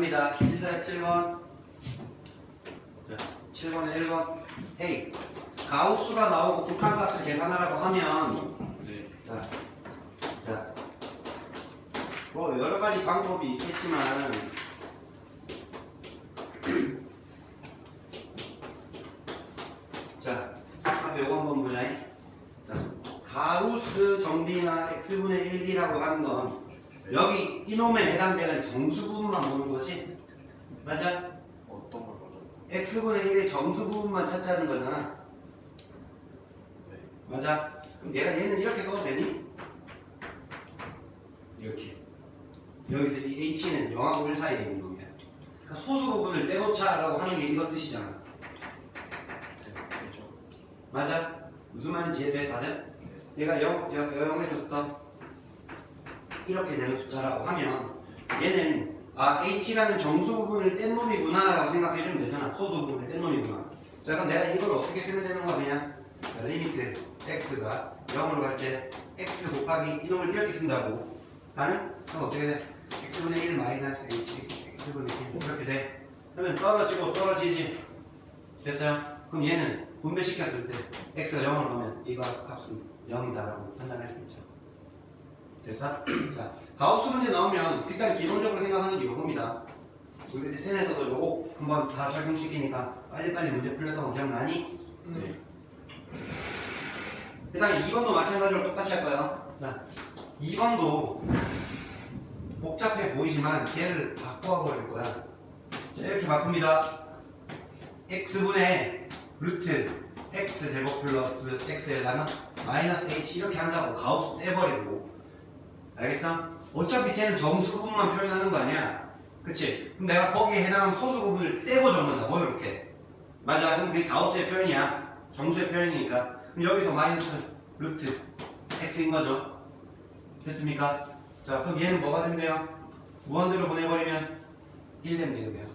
합니다. 1대 7번. 자, 7번에 1번. 헤이. 가우스가 나오고 극한값을 계산하라고 하면 네. 자, 자, 뭐 여러 가지 방법이 있겠지만 자, 앞에 요거 한번 보자. 자, 가우스 정비나 x분의 1이라고 하는 건 여기 이놈에 해당되는 정수 부분만 보는 거지. 맞아? 어떤 걸 먼저? x분의 1의 정수 부분만 찾자는 거잖아. 네. 맞아? 그럼 얘가 얘는 이렇게 써도 되니? 이렇게. 여기서 이 h는 0하고 1 사이에 있는 겁니다. 그러니까 소수 부분을 떼놓자라고 하는 게 이거 뜻이잖아. 네. 그렇죠. 맞아? 무슨 말인지 이해돼 다들? 얘가 0, 0, 0에서부터 이렇게 되는 숫자라고 하면 얘는 아 h라는 정수 부분을 뗀 놈이구나 라고 생각해주면 되잖아. 소수 부분을 뗀 놈이구나. 자 그럼 내가 이걸 어떻게 쓰면 되는 거야 그냥 자, 리미트 x가 0으로 갈 때 x 곱하기 이놈을 이렇게 쓴다고 나는 그럼 어떻게 돼? x분의 1 마이너스 h x분의 1 이렇게 돼. 그러면 떨어지고 떨어지지 됐어요? 그럼 얘는 분배시켰을 때 x가 0으로 가면 이거 값은 0이다라고 판단할 수 있죠. 됐어? 자, 가우스 문제 나오면 일단 기본적으로 생각하는 게 이겁니다. 우리 그때 센에서도 요거 한번 다 적용시키니까 빨리빨리 문제 풀렸던 거 기억나니? 네. 그 다음에 2번도 마찬가지로 똑같이 할 거예요. 자, 2번도 복잡해 보이지만 걔를 바꿔버릴 거야. 자, 이렇게 바꿉니다. x분의 루트 x 제곱 플러스 x에다가 마이너스 h 이렇게 한다고 가우스 떼버리고 알겠어? 어차피 쟤는 정수 부분만 표현하는 거 아니야. 그치? 그럼 내가 거기에 해당하는 소수 부분을 떼고 적는다고 이렇게. 맞아. 그럼 그게 가우스의 표현이야. 정수의 표현이니까. 그럼 여기서 마이너스 루트 x인 거죠. 됐습니까? 자 그럼 얘는 뭐가 된대요? 무한대로 보내버리면 1 되면 되겠네요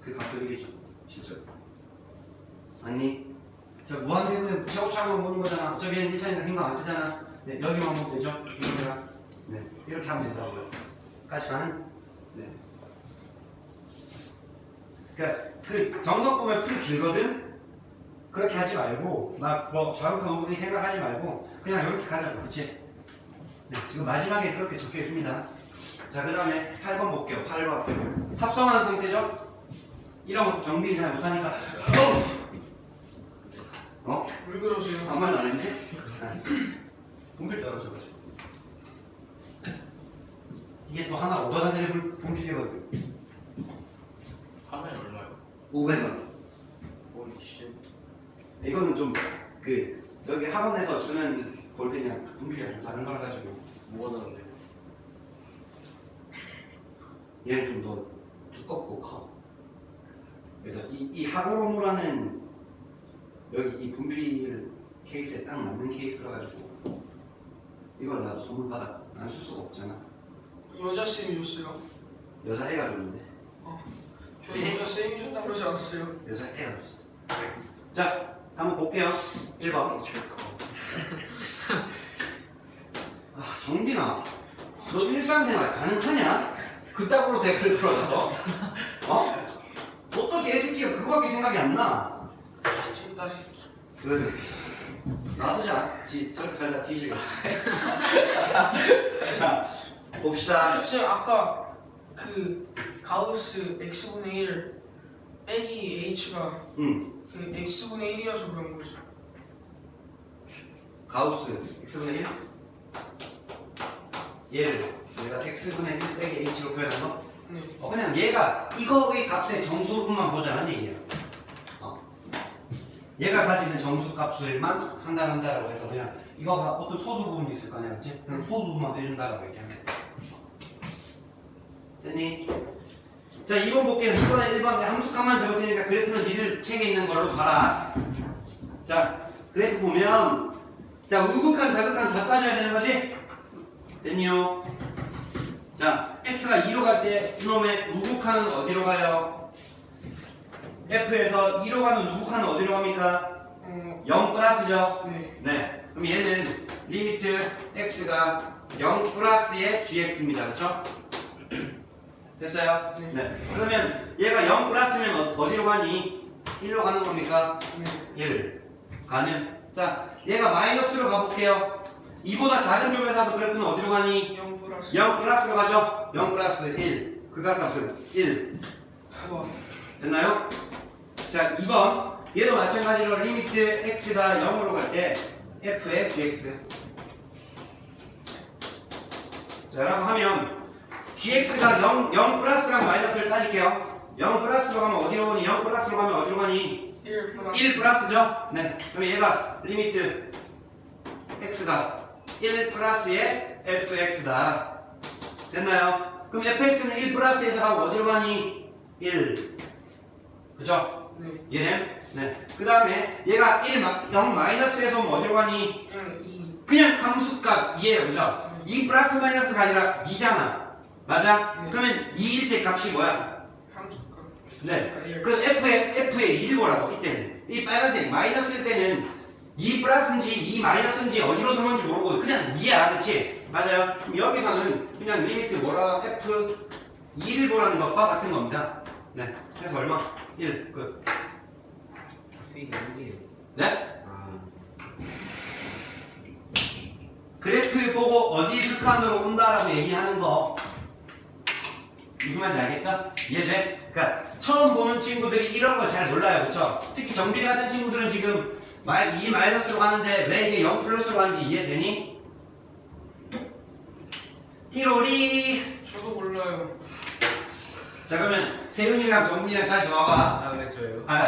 그 값도 1이죠. 진짜. 아니? 자 무한대는 차고차고 보는 거잖아. 어차피 얘는 1차니까 생각 안 쓰잖아 네, 여기만 보면 되죠? 이거가 네 이렇게 하면 된다고요. 가는? 네. 그러니까 그 정석 보면 풀이 길거든? 그렇게 하지 말고 막뭐 자극한 부분이 생각하지 말고 그냥 이렇게 가자고 그치? 네 지금 마지막에 그렇게 적혀 있습니다. 자 그 다음에 8번 볼게요. 8번. 합성한 상태죠? 이런 거 정비를 잘 못하니까. 어? 어? 왜 그러세요? 아무 말도 안 했는데? 분필 떨어져가지고. 이게 또 하나 500원짜리 분필이거든. 화면 얼마요? 500원. 홀리 쉣. 이거는 좀 그 여기 학원에서 주는 볼펜이랑 분필이랑 좀 다른 거라 가지고. 뭐가 다른데? 얘는 좀 더 두껍고 커. 그래서 이, 이 하고로무라는 여기 이 분필 케이스에 딱 맞는 케이스라 가지고 이걸 나도 선물 받아 안 쓸 수가 없잖아 여자 쌤이 줬어요. 여자애가 줬는데 저 여자 쌤이 줬다 그러지 않았어요. 여자애가 줬어 자 한번 볼게요 1번 아 정빈아 너 일상생활 가능하냐? 그따구로 댓글 들어가서 어? 어떻게 애새끼가 그거밖에 생각이 안 나? 진짜 새끼. 그 놔두자 지 저렇게 살다 뒤지게 자 봅시다 쌤 아까 그 가우스 x분의 1 빼기 h가 음 그 x분의 1이어서 그런 거죠. 가우스 x분의 1 얘를 내가 x분의 1 빼기 h로 표현한 거 네. 어, 그냥 얘가 이거의 값의 정수만 보자는 얘기야. 어. 얘가 가지는 정수 값을만 판단한다라고 해서 그냥 이거가 어떤 소수 부분이 있을 거 아니야, 그치? 그럼 소수 부분만 빼준다라고 얘기하면 돼. 됐니? 자, 2번 볼게요. 2번에 1번 함수값만 적을 테니까 그래프는 니들 책에 있는 걸로 봐라. 자, 그래프 보면 자, 우극한, 자극한 다 따져야 되는 거지? 됐니요? 자, x가 2로 갈 때 이놈의 우극한은 어디로 가요? F에서 2로 가는 우극한은 어디로 갑니까? 어, 0 플러스죠? 네. 네. 그럼 얘는 리미트 x가 0 플러스의 gx입니다. 그렇죠? 됐어요? 네. 네. 그러면 얘가 0 플러스면 어- 어디로 가니? 1로 가는 겁니까? 네. 1 가는 자 얘가 마이너스로 가볼게요 2보다 작은 쪽에서도 그래프는 어디로 가니? 0 플러스 0 플러스로 가죠 0 플러스 1 극한값은 1 우와 됐나요? 자 2번 얘도 마찬가지로 리미트 x가 0으로 갈 때 f의 gx 자 라고 하면 gx가 0, 0 플러스랑 마이너스를 따질게요 0 플러스로 가면 어디로 가니? 0 플러스로 가면 어디로 가니? 1 플러스 1 플러스죠? 네. 그럼 얘가 리미트 x가 1 플러스의 fx다. 됐나요? 그럼 fx는 1 플러스에서 가면 어디로 가니? 1. 그죠? 네 얘는? 네. 그 다음에 얘가 1, 0 마이너스에서 오면 어디로 가니? 그냥 2 그냥 함수값이에요. 그죠? 2 플러스 마이너스가 아니라 2잖아. 맞아? 네. 그러면 2일 때 값이 뭐야? 함수가 네. 그러니까 1그 F의, F의 1보라고 이때는 이 빨간색 마이너스일 때는 2 플러스인지 2 마이너스인지 어디로 들어오는지 모르고 그냥 2야 그치? 맞아요 그럼 여기서는 그냥 리미트 뭐라 F 2를 보라는 것과 같은 겁니다 네 그래서 얼마? 1 끝. 수익이 아니에요. 네? 아, 그래프 보고 어디 극한으로 온다라고 얘기하는 거 무슨 말인지 알겠어? 이해돼? 그러니까 처음 보는 친구들이 이런 거잘 몰라요 그쵸? 특히 정비리 하는 친구들은 지금 마이, 2 마이너스로 가는데 왜 이게 0 플러스로 가는지 이해되니? 티로리 저도 몰라요 자 그러면 세윤이랑 정빈이랑 다시 와봐 아, 왜 저요? 아,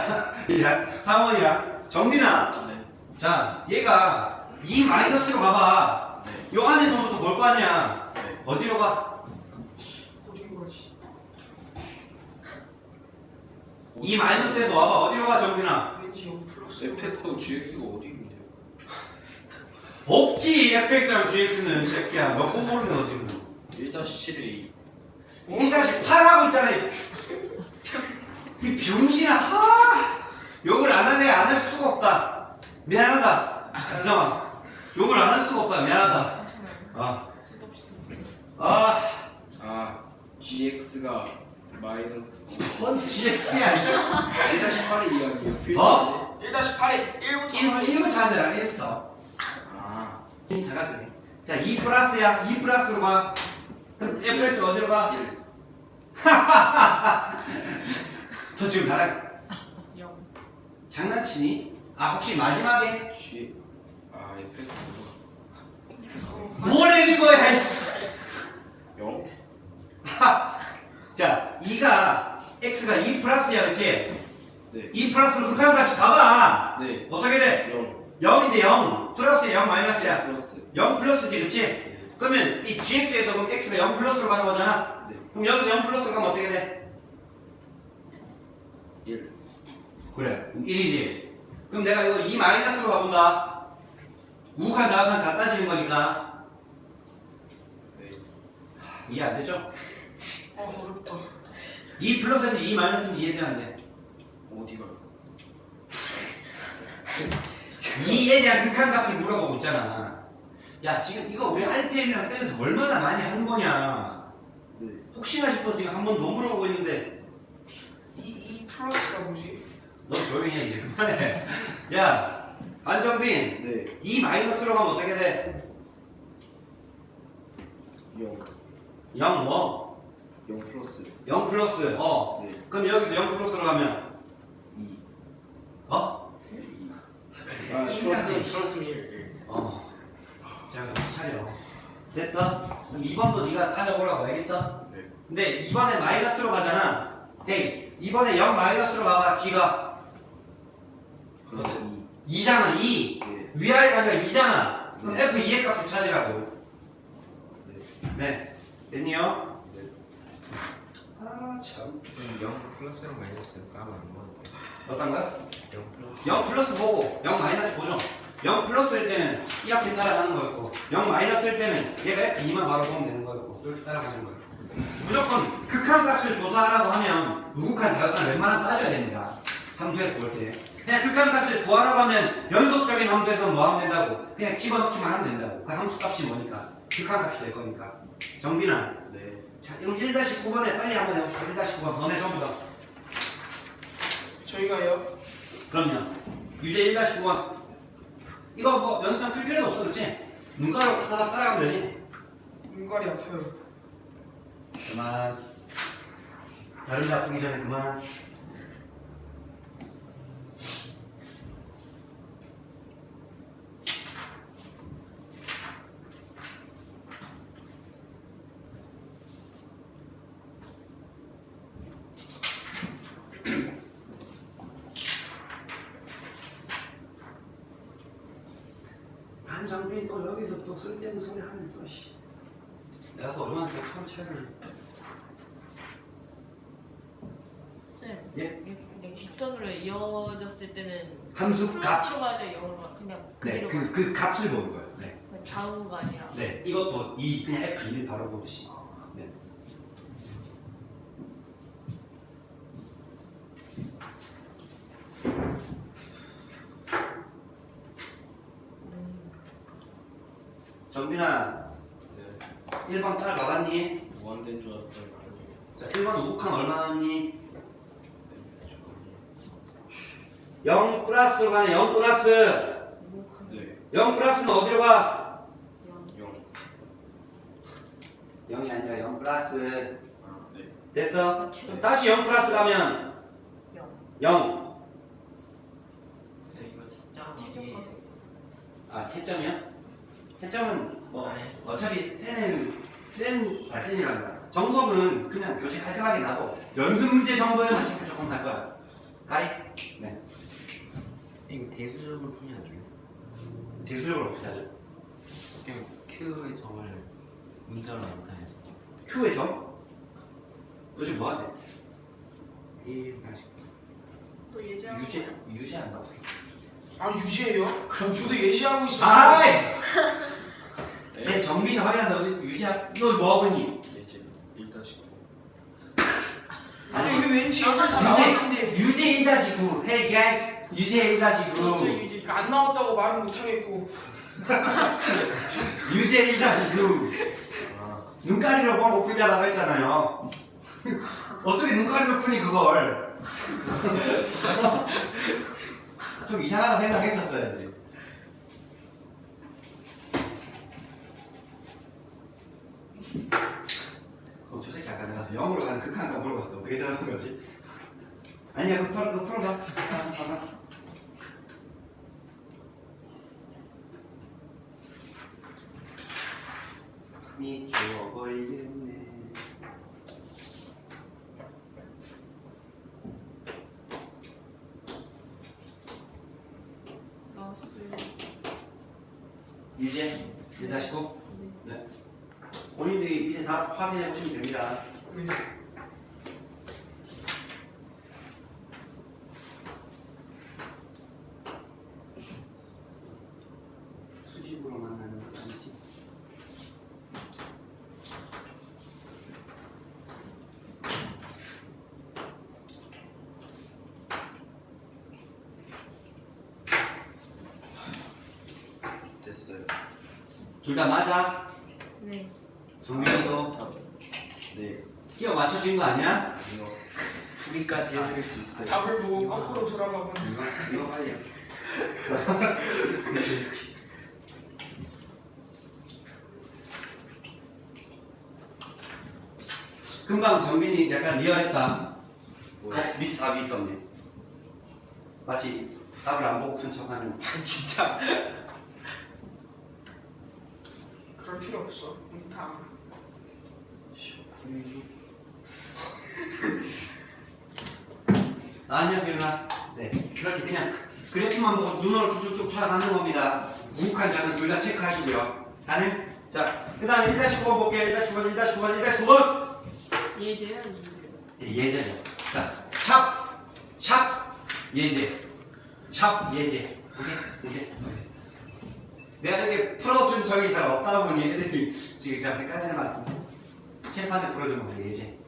야, 사원이랑 정빈아 네. 자 얘가 2 마이너스로 가봐 네. 요 안에 놓으면 또뭘 거 아니야 네. 어디로 가? 어디로 가지 2 마이너스에서 와봐 어디로 가 정빈아 왠지 0 플러스 fx하고 gx가 어디 있는데요? 없지 fx랑 gx는 이 새끼야 너꼭 모르네 너 지금 1-7 에1-8 하고 있잖아 이이 병신아 하 욕을 안 할래 안할 수가 없다 미안하다 찬성아 욕을 안 할 수가 없다 미안하다 아, 아, 아 gx가 마이너스 뭔 GX야, 이씨. 1-8의 이야기예요. 어? 필수지? 1-8에 1부터 1, 1부터 하자, 1부터. 아좀 잘하네. 자, 2 플러스야. 2 플러스로 가. 그럼 fx 어디로 가? 1. 너 지금 나랑 0 장난치니? 아, 혹시 마지막에 g 아 fx가 뭘 해는 거야, 이씨. 0? 자, 2가, x가 2 플러스야, 그치? 네. 2 플러스로 극한 값이 가봐. 네. 어떻게 돼? 0 0인데 0. 플러스야, 0 마이너스야. 플러스 0 플러스지, 그치? 네. 그러면 이 gx에서 그럼 x가 0 플러스로 가는 거잖아? 네. 그럼 여기서 0 플러스로 가면 어떻게 돼? 1 그래 1이지 그럼 내가 이거 2 마이너스로 가본다 우한 자산 다 따지는 거니까 네. 이해 안 되죠? 어 어렵다 2 플러스인지 2 마이너스인지 이해되는데 어디가 2에 대한 극한값을 물어보고 있잖아 야 지금 이거 우리 RPM이랑 센스 얼마나 많이 한 거냐 네. 혹시나 싶어 지금 한 번 더 물어보고 있는데 2, 2 플러스가 뭐지? 너 조용히 해 이제 그만해 야 안정빈 네. 2 마이너스로 가면 어떻게 돼? 0 0 뭐? 0 플러스 0 플러스 어 네. 그럼 여기서 0 플러스로 가면 2 어? 아이 플러스 플러스 1 어. 자, 정신 차려. 됐어? 그럼 2번도 네가 따져보라고 알겠어? 네. 근데 이번에 마이너스로 가잖아. 헤이, 이번에 0 마이너스로 가봐. G가 그러네 2잖아, 2. 2 네. 위아래가 아니라 2잖아. 그럼 네. F 2의 값을 찾으라고. 네. 네. 됐니요? 네. 아, 참. 0 플러스랑 마이너스 까면 안 보는데. 어떤 거야? 0 플러스. 0 플러스 보고 0 마이너스 보죠. 0 플러스일 때는 이렇게 따라가는 거였고 0 마이너스일 때는 얘가 F 2만 바로 보면 되는 거였고 이렇게 따라가는 거였고 무조건 극한 값을 조사하라고 하면 우극한 자극한 웬만하면 따져야 됩니다. 함수에서 볼 때. 그냥 극한값을 구하라고 하면 연속적인 함수에서 뭐 하면 된다고? 그냥 집어넣기만 하면 된다고. 그 함수 값이 뭐니까? 극한값이 될 거니까. 정빈아. 네. 자, 그럼 1-9번에 빨리 한번 해봅시다. 1-9번. 너네 전부 다. 저희가요. 그럼요. 유제 1-9번. 이거 뭐 연습장 쓸 필요도 없어, 그치? 눈가로 따라 따라가면 되지. 눈깔이 아파요. 그만. 다른 데 아프기 전에 그만. 한정빈 또 여기서 또 쓸데없는 소리 또 씨. 내가 또 얼마나 또 되나. 쌤, 예? 이렇게 그냥 직선으로 이어졌을 때는 함수 값. 플러스로 가야 가 그냥 네, 그대로 그, 그 값을 보는 거예요. 네. 가 좌우가 아니라 네, 이것도 이 그냥 F1 바로 보듯이. 네. 정빈아, 네. 1번 따라가봤니? 무한된 줄 알았더니. 자, 1번 우북한 얼마 나왔니? 네. 잠깐만요. 0 플러스로 가네, 0 플러스. 네. 0 플러스는 어디로 가? 영. 0. 0이 아니라 0 플러스. 아, 네. 됐어? 그럼 다시 0 플러스 가면 영. 0. 이거 진짜 최종값. 아, 채점이요? 채점은 뭐 어차피 센은 센, 아 센이란다. 정석은 그냥 교재 깔끔하게 나도 연습 문제 정도에만 체크 조금 날 거야. 가리? 네. 이거 대수적으로 돼요? 대수적으로 어떻게 하죠? 그냥 Q의 점을 문자로 나타내서 Q의 점? 너 지금 뭐 하네? 1 다시 또 예제하고. 유지, 유지한다고 생각. 아 유지해요? 그럼 저도 예시하고 있었어요. 아이! 정민이 확인한다고 유지야. 너 뭐 하고 있니? 이제 1-9. 근데 왜 왠지 여기 다 나왔는데 유지 1-9. Hey guys, 유지 저 1-9. 유지 안 나왔다고 말은 못 하겠고. 유지 1-9. 아, 눈가리로 보고 풀자라고 했잖아요. 어떻게 눈가리로 푸니 그걸? 좀 이상하다 생각했었어야지. 그럼 저 새끼 아까 내가 영어로 가는 극한가 물어봤을 때 어떻게 대답한 거지? 아니야 그 풀어 그 풀어봐. 아, 봐봐. 이 죽어버리겠네. 나왔어요. 유재 1-9 네. 다 확인해 보시면 됩니다. 줄이까지 해드릴 아, 수 있어요. 답을 보고 거꾸로 돌아가고 이거 이거 빨리. 금방 정민이 약간 리얼했다. 어, 밑 답이 있었네. 마치 답을 안 보고 푼 척하는. 아, 진짜. 그럴 필요 없어. 다. 19, 6, 앉아서 일어나. 네. 그렇게 그냥 그래프만 보고 눈으로 쭉쭉쭉 찾아가는 겁니다. 무익한 자는 둘 다 체크하시고요. 나는? 자, 그 다음에 1-5번 볼게요. 1-5번, 1-5번, 1-5번! 예제요? 예, 예제죠. 자, 샵, 샵, 예제. 샵, 예제. 오케이? 오케이? 오케이. 내가 이렇게 풀어준 적이 잘 없다 보니 애들이 지금 잠깐 까내는 것 같은데. 칠판에 풀어준 거예요, 예제.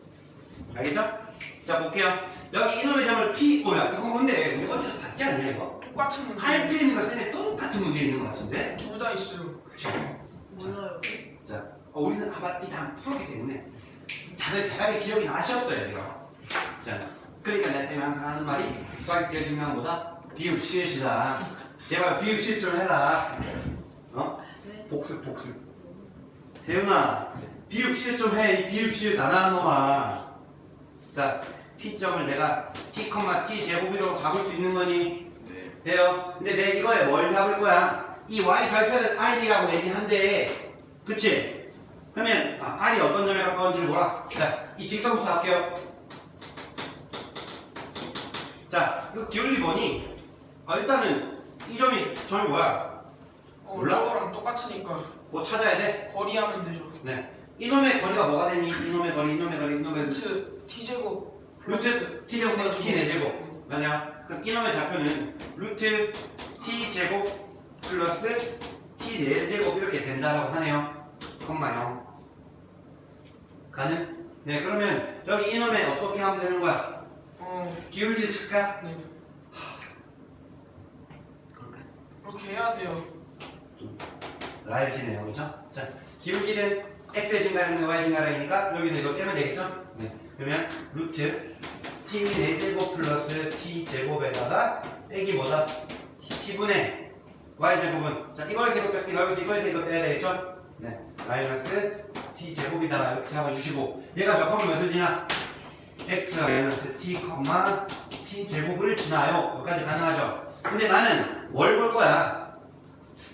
알겠죠? 자, 볼게요. 여기 이놈의 점을 P, 뭐야, 이거 뭔데? 우리 어디서 봤지? 않냐 이거? 똑같은 문제. RPM과 쌤에 똑같은 문제 있는 것 같은데? 둘 다 있어요. 몰라요. 어, 우리는 아마 이다 풀었기 때문에 다들 대략의 기억이 나셨어야 돼요. 자, 그러니까 내 쌤이 항상 하는 말이 수학이 제일 중요한 거다. 비읍 시읒이다. 제발 비읍 시읒 좀 해라. 어? 네. 복습 복습. 세윤아, 비읍 시읒 좀 해. 이 비읍 시읒 나나한 놈아. 자, t점을 내가 t, t 제곱이라고 잡을 수 있는 거니? 네. 돼요. 근데 내 이거에 뭘 잡을 거야? 이 y 절편을 r이라고 얘기한대. 그치? 그러면 아, r이 어떤 점에 가까운지를 뭐라? 자, 이 직선부터 할게요. 자, 이거 기울기 뭐니? 아, 일단은 이 점이 점이 뭐야? 어, 몰라? 저거랑 똑같으니까 뭐 찾아야 돼? 거리하면 되죠. 네. 이놈의 거리가 뭐가 되니? 이놈의 거리, 이놈의 거리, 이놈의 루트 t 제곱 루트 t 제곱 플러스 t 4제곱 맞아요? 그럼 이놈의 좌표는 루트 t 제곱 플러스 t 4제곱 이렇게 된다라고 하네요 콤마요 가능? 네 그러면 여기 이놈의 어떻게 하면 되는 거야? 어, 기울기를 찾까? 네. 그렇게 해야 돼요. 라이지네요 그렇죠? 자 기울기는 x의 증가량과 y의 증가량이니까 여기서 이거 빼면 되겠죠? 네 그러면 루트 t 4제곱 플러스 t 제곱에다가 빼기 뭐다? t분의 y제곱은 자 이거에서 이거 뺐으니까 여기서 이거 빼야 되겠죠? 네 마이너스 t제곱이다 이렇게 잡아주시고 얘가 몇 컴마 몇을 지나? x 마이너스 t 컴마 t제곱을 지나요 여기까지 가능하죠? 근데 나는 뭘볼 거야?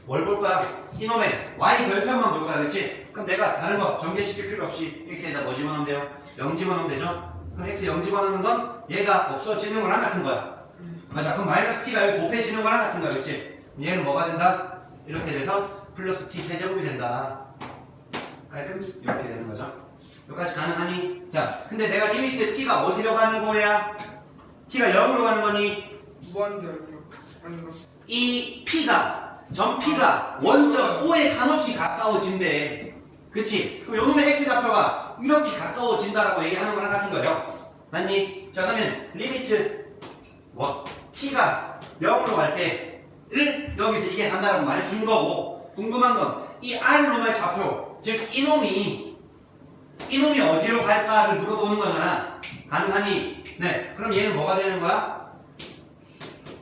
뭘볼 거야? 이놈의 y 절편만 볼 거야 그치? 그럼 내가 다른 거 전개시킬 필요 없이 x에다 뭐 집어넣으면 돼요? 0 집어넣으면 되죠? 그럼 x 0 집어넣는 건 얘가 없어지는 거랑 같은 거야 맞아 그럼 마이너스 t가 여기 곱해지는 거랑 같은 거야 그치? 얘는 뭐가 된다? 이렇게 돼서 플러스 t 세제곱이 된다 깔끔 이렇게 되는 거죠 여기까지 가능하니? 자 근데 내가 리미트 t가 어디로 가는 거야? t가 0으로 가는 거니? 무한대학이요. 아닌가? 이 P가 전 P가 원점 O에 한없이 가까워진대 그치? 그럼 요놈의 X 좌표가 이렇게 가까워진다라고 얘기하는 거랑 같은 거예요 맞니? 자 그러면 리미트 뭐 T가 0으로 갈 때를 여기서 이게 간다라고 말해준 거고 궁금한 건 이 R놈의 좌표 즉 이놈이 이놈이 어디로 갈까를 물어보는 거잖아 가능하니? 네 그럼 얘는 뭐가 되는 거야?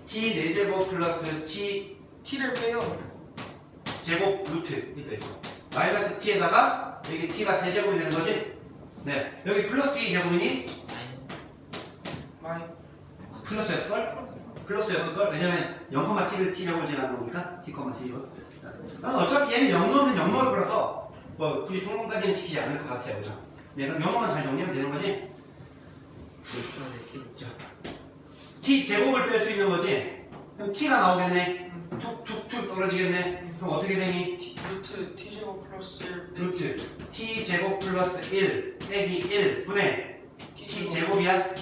t 4제곱 플러스 t t를 빼요. 제곱 루트 이렇게 있어 마이너스 t에다가 여기 t가 세제곱이 되는 거지? 네 여기 플러스 t 제곱이니? 플러스였을걸? 플러스였을걸? 왜냐면 0, t를 t 제곱을 지나는 거니까 t, t 이거 난 어차피 얘는 0 넣으면 0 넣을 거라서 뭐 굳이 성공까지는 시키지 않을 것 같아요 그죠? 네 그럼 0만 잘 정리하면 되는 거지? 자, t 제곱을 뺄 수 있는 거지? 그럼 t가 나오겠네 툭툭툭 떨어지겠네 그럼 어떻게 되니? t, 루트 t 제곱 플러스 1 루트 t 제곱 플러스 1 빼기 1 분의 t t 제곱. 제곱이야?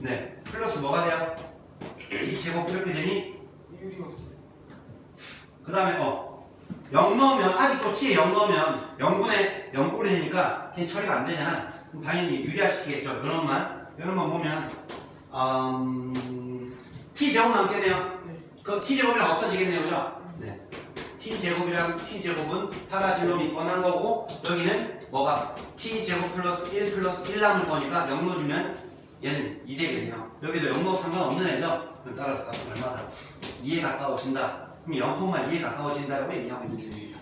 네 플러스 뭐가 돼요? t 제곱 이렇게 되니? 그 다음에 어 0 넣으면 아직도 t에 0 넣으면 0분의 0꼴이 되니까 t 처리가 안 되잖아 그럼 당연히 유리화시키겠죠 이런 만 이런 만 보면 음, t 제곱 남겠네요 네. 그 t 제곱이랑 없어지겠네요 그죠? 네 t 제곱이랑 t 제곱은 사라질 놈이 뻔한 거고 여기는 뭐가 t 제곱 플러스 1 플러스 1 남을 거니까 0 넣어주면 얘는 2 되겠네요. 여기도 0 넣어 상관없는 애죠? 그럼 따라서 값은 얼마다? 2에 가까워진다. 그럼 0,2에 가까워진다라고 얘기하고 있는 중이에요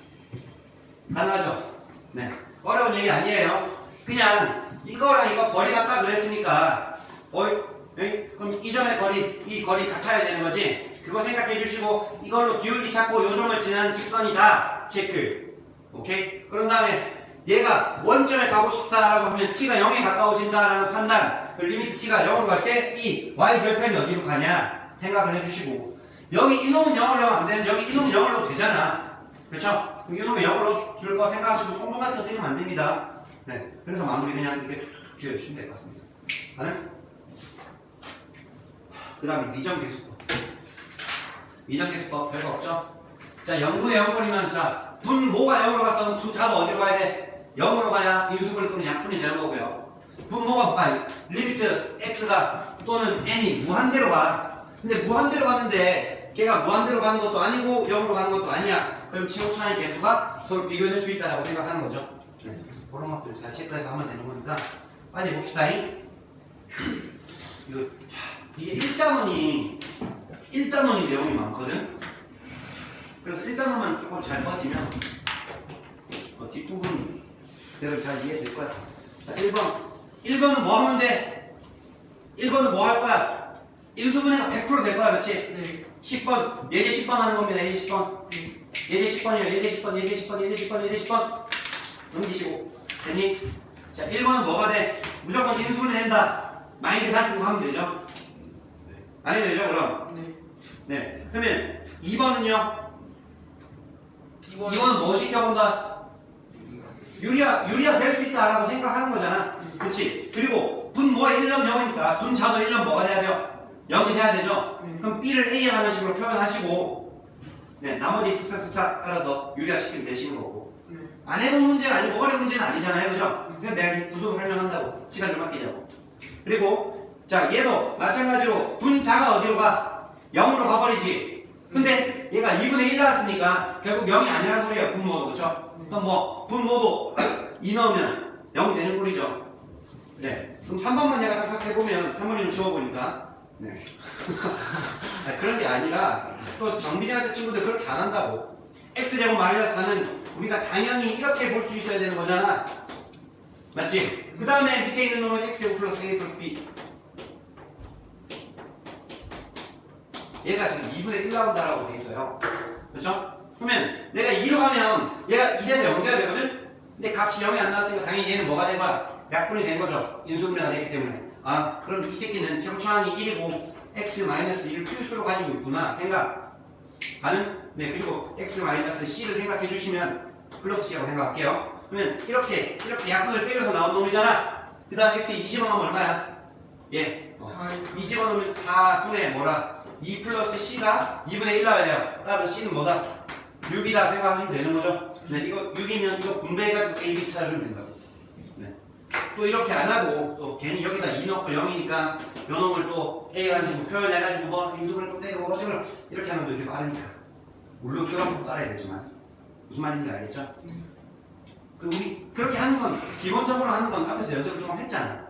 가능하죠? 네. 어려운 얘기 아니에요. 그냥 이거랑 이거 거리가 딱 그랬으니까 어이 에이? 그럼 이점의 거리 이 거리 같아야 되는 거지 그거 생각해 주시고 이걸로 기울기 찾고 요점을 지나는 직선이다. 체크. 오케이? 그런 다음에 얘가 원점에 가고 싶다라고 하면 t가 0에 가까워진다라는 판단 그 리미트 t가 0으로 갈 때 이 y 절편이 어디로 가냐 생각을 해주시고 여기 이놈은 0을 넣으면 안 되는 여기 이놈은 0을 넣어도 되잖아. 그렇죠? 이놈은 0을 넣어줄 거 생각하시고 통분 같은 거 떼면 안 됩니다. 네. 그래서 마무리 그냥 이렇게 툭툭툭 지어주시면 될 것 같습니다? 그 다음에 미정계수 법 미정계수법 별거 없죠? 자 0분의 0분이면 자 분모가 0으로 갔으면 분자가 어디로 가야 돼? 0으로 가야 인수분해 또는 약분이 되는 거고요 분모가 아 리미트 x가 또는 n이 무한대로 가 근데 무한대로 가는데 걔가 무한대로 가는 것도 아니고 0으로 가는 것도 아니야. 그럼 최고차의 개수가 서로 비교될 수 있다라고 생각하는 거죠. 네. 그런 것들 잘 체크해서 하면 되는 거니까 빨리 봅시다. 잉 이거 이게 1단원이 1단원이 내용이 많거든. 그래서 1단원만 조금 잘 빠지면 어, 뒷부분 그대로 잘 이해될 거야. 자, 1번. 1번은 뭐 하면 돼? 1번은 뭐 할 거야? 인수분해가 100%될 거야, 그렇지? 네. 10번. 예제 10번 하는 겁니다. 예제 10번. 예제 10번이에요. 예제 10번, 예제 10번, 예제 10번, 예제 10번. 넘기시고. 됐니? 자, 1번은 뭐가 돼? 무조건 인수분해 된다. 마인드 가지고 하면 되죠? 안 해도 되죠, 그럼? 네. 네. 그러면 2번은요? 이번 2번은 뭐 시켜본다? 유리아, 유리아 될수 있다라고 생각하는 거잖아. 그치? 그리고 분모의 1년 0이니까 분 자도 1년 뭐가 돼야 돼요? 0이 돼야 되죠? 네. 그럼 B를 A라는 식으로 표현하시고 네, 나머지 슥싹슥싹 따라서 유리아 시키면 되시는 거고 네. 안 해본 문제는 아니고 어려운 문제는 아니잖아요. 그죠? 그냥 내가 이 구도 설명한다고 시간 좀 아끼자고 그리고 자 얘도 마찬가지로 분자가 어디로 가? 0으로 가버리지. 근데 얘가 2분의 1 나왔으니까 결국 0이 아니라는 소리예요 분모도 그쵸? 그럼 뭐 분모도 2 넣으면 0 되는 꼴이죠. 네. 그럼 3번만 내가 싹싹 해보면 3번이 좀 쉬워 보니까. 네. 그런 게 아니라 또 정빈이한테 친구들 그렇게 안 한다고. X제곱 마이너스 4는 우리가 당연히 이렇게 볼 수 있어야 되는 거잖아. 맞지? 그 다음에 밑에 있는 놈은 x제곱 플러스 a 플러스 b 얘가 지금 2분의 1 나온다라고 돼 있어요 그렇죠? 그러면 내가 2로 가면 얘가 2에서 연결 되거든? 근데 값이 0이 안 나왔으니까 당연히 얘는 뭐가 된 거야? 약분이 된 거죠 인수분해가 됐기 때문에 아 그럼 이 새끼는 최고차항이 1이고 x 마이너스 1을 필수로 가지고 있구나 생각 가는? 네 그리고 x 마이너스 c를 생각해 주시면 플러스 c라고 생각할게요 그러면 이렇게 이렇게 약분을 때려서 나온 놈이잖아 그 다음 x 20원 하면 얼마야? 예 어. 4일 이 집어넣으면 4분의 뭐라 2 플러스 c가 2분의 1 나와야 돼요 따라서 c는 뭐다? 6이다 생각하시면 되는 거죠 네 이거 6이면 이거 분배해가지고 a, b 찾아주면 된다고 네. 또 이렇게 안 하고 또 괜히 여기다 2 넣고 0이니까 요 놈을 또 a 가지고 표현해가지고 뭐 인수분을 또 떼고 어쩌고 이렇게 하면 또 이렇게 빠르니까 물론 거 따라야 되지만 무슨 말인지 알겠죠? 그 우리 그렇게 하는 건 기본적으로 하는 건 앞에서 연습을 조금 했잖아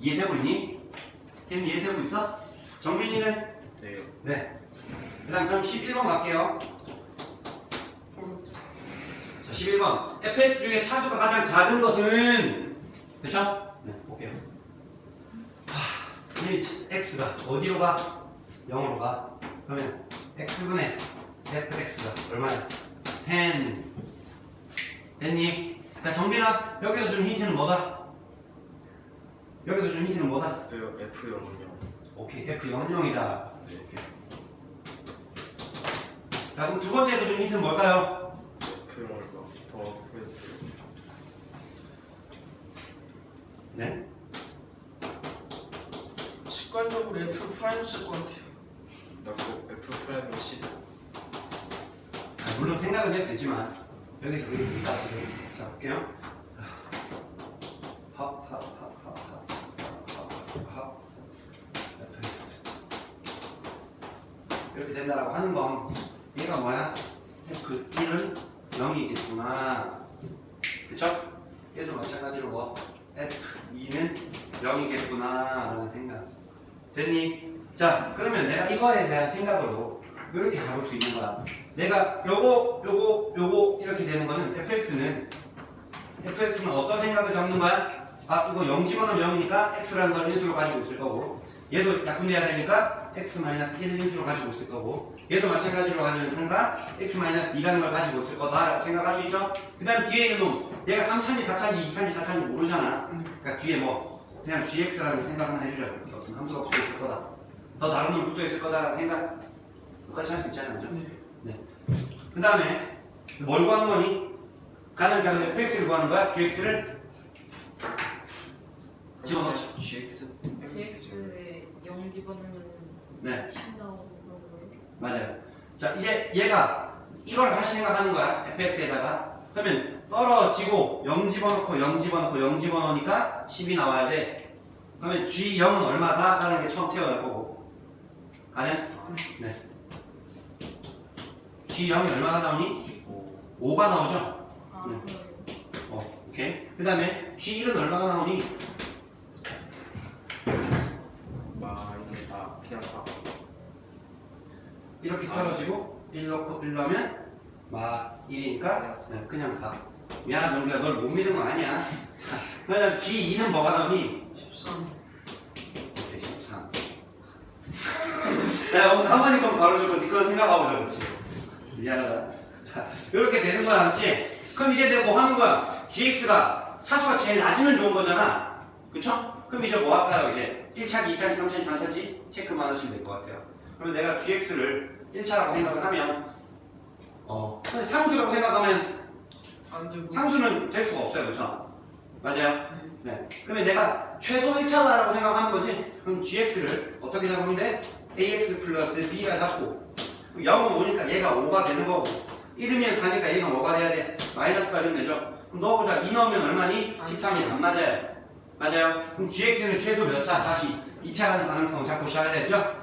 이해되고 있니? 태윤 이해되고 있어? 정빈이는? 네. 네. 그 다음 그럼 11번 갈게요. 자, 11번. fx 중에 차수가 가장 작은 것은? 그쵸? 네, 볼게요. 하, 이 x가 어디로 가? 0으로 가. 그러면 x분의 fx가 얼마야? 10. 됐니? 자, 정빈아, 여기서 준 힌트는 뭐다? 여기서 준 힌트는 뭐다? 그 F 영은요. 오케이, F 0영이다. 네. 자, 그럼 두 번째에서 준 힌트는 뭘까요? F 영을 더 보여드릴게요. 네? 습관적으로 F 프라임 쓸것 같아요. 나고 F 프라임은 10. 아, 물론 생각은 해도 되지만 여기서 그게 있습니다. 지금. 자, 볼게요. 합, 합, 합, 합, 합, 합, 합, FX. 이렇게 된다라고 하는 건 얘가 뭐야? F 1은 0이겠구나. 그쵸? 얘도 마찬가지로 뭐 F 2는 0이겠구나 라는 생각. 됐니? 자, 그러면 내가 이거에 대한 생각으로 잡을 수 있는 거야. 내가 요거 요거 요거 이렇게 되는 거는 fx는 fx는 어떤 생각을 잡는 거야? 아 이거 0 집어넣으면 0이니까 x라는 걸 인수로 가지고 있을 거고 얘도 약분돼야 되니까 x 마이너스 1을 인수로 가지고 있을 거고 얘도 마찬가지로 가지고 생각 x 마이너스 2라는 걸 가지고 있을 거다라고 생각할 수 있죠? 그 다음 뒤에 있는 놈 얘가 3차인지 4차인지 2차인지 4차인지 모르잖아 그러니까 뒤에 뭐 그냥 gx라는 생각 하나 해주자 어떤 함수가 붙어 있을 거다 더 다른 놈 붙어 있을 거다라는 생각 똑같이 할수 있잖아요 그죠? 네. 그 다음에 뭘 구하는 거니? 가장 작은 fx를 구하는 거야? gx를 집어넣지. GX. GX에 0 집어넣으면 네, 10 나오고 그런 거예요? 맞아요. 자, 이제 얘가 이걸 다시 생각하는 거야. fx에다가. 그러면 떨어지고 0 집어넣고 0 집어넣고 0 집어넣으니까 10이 나와야 돼. 그러면 G0은 얼마다? 라는 게 처음 태어날 거고 가능? 네 G0이 얼마가 나오니? 5가 나오죠? 아 네. 그래요. 어, 오케이 그 다음에 G1은 얼마가 나오니? 마이너스 아 그냥 4 이렇게 떨어지고 1 넣고 1 넣으면 마 1이니까 네, 그냥 4 미안하다 정규야 널 못 믿은 거 아니야 자, 그러면 G2는 뭐가 나오니? 13 오케이 13 내가 여기서 한 번인 건 바로 주고 니건 생각하고 적었지 미안하다 자 이렇게 되는 거야 맞지? 그럼 이제 내가 뭐 하는 거야? GX가 차수가 제일 낮으면 좋은 거잖아 그쵸? 그럼 이제 뭐 할까요 이제 1차기, 2차기, 3차기, 3차기 체크만 하시면 될 것 같아요 그러면 내가 GX를 1차라고 생각을 하면 어 상수라고 생각하면 상수는 될 수가 없어요 그쵸? 맞아요? 네. 그러면 내가 최소 1차라고 생각하는 거지? 그럼 gx를 어떻게 잡으면 돼? ax 플러스 b가 잡고 0은 5니까 얘가 5가 되는 거고 1이면 4니까 얘가 뭐가 돼야 돼? 마이너스가 되면 되죠? 그럼 넣어보자 2 넣으면 얼마니? 13이 안 맞아요 맞아요? 그럼 gx는 최소 몇 차? 다시 2차 가는 가능성 잡고 시작해야 되죠?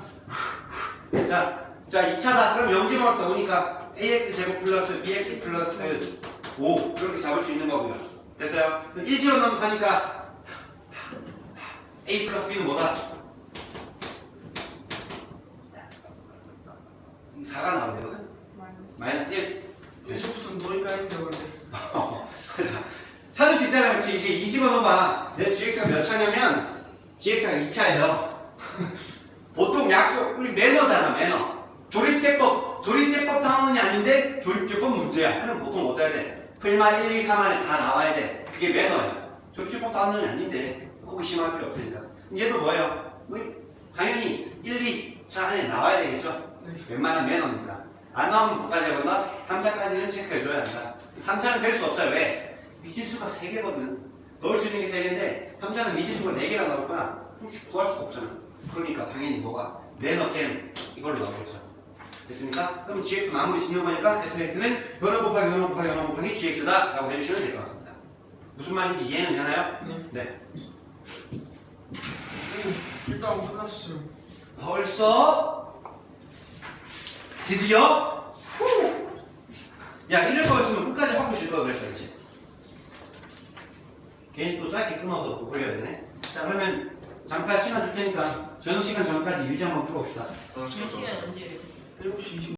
자, 자 2차다 그럼 0 집어넣었다 오니까 ax 제곱 플러스 bx 플러스 5 그렇게 잡을 수 있는 거고요 됐어요? 그럼 1 집어넣으면 4니까 a 플러스 b는 뭐다? 4가 나오네요. 마이너스. 마이너스 1 여기서부터 너희가 했는데 원래? 그래서 찾을 수 있잖아 그치? 이제 2 집어넣어봐. 내 gx가 몇 차냐면 gx가 2차예요. 보통 약속 우리 매너잖아 매너. 조립제법 조립제법 당원이 아닌데 조립제법 문제야. 그럼 보통 어떻게 해야 돼? 풀마 1, 2, 3 안에 다 나와야 돼. 그게 매너야. 조립제법 당원이 아닌데 호기심할 필요 없으니까. 얘도 뭐예요? 뭐 당연히 1, 2차 안에 나와야 되겠죠? 네. 웬만한 매너니까 안 나오면 뭐까지 해본다? 3차까지는 체크해줘야 한다 3차는 될 수 없어요 왜? 미진수가 3개거든 넣을 수 있는 게 3개인데 3차는 미진수가 4개가 나올 거야 그럼 구할 수가 없잖아 그러니까 당연히 뭐가 매너 게임 이걸로 나오겠죠 됐습니까? 그럼 gx 마무리 짓는 거니까 대표x는 연원 곱하기 연원 곱하기 연원 곱하기 gx다 라고 해주시면 될 것 같습니다 무슨 말인지 이해는 되나요? 네. 네 오, 일단 끝났어요 벌써? 드디어? 후! 야 이럴 거였으면 끝까지 하고 그랬다 그치? 괜히 또 짧게 끊어서 또 돌려야 되네 자 그러면 잠깐 시간 줄 테니까 저녁 시간 전까지 유지 한번 풀어봅시다 저도 시간 언제예요? 7시 20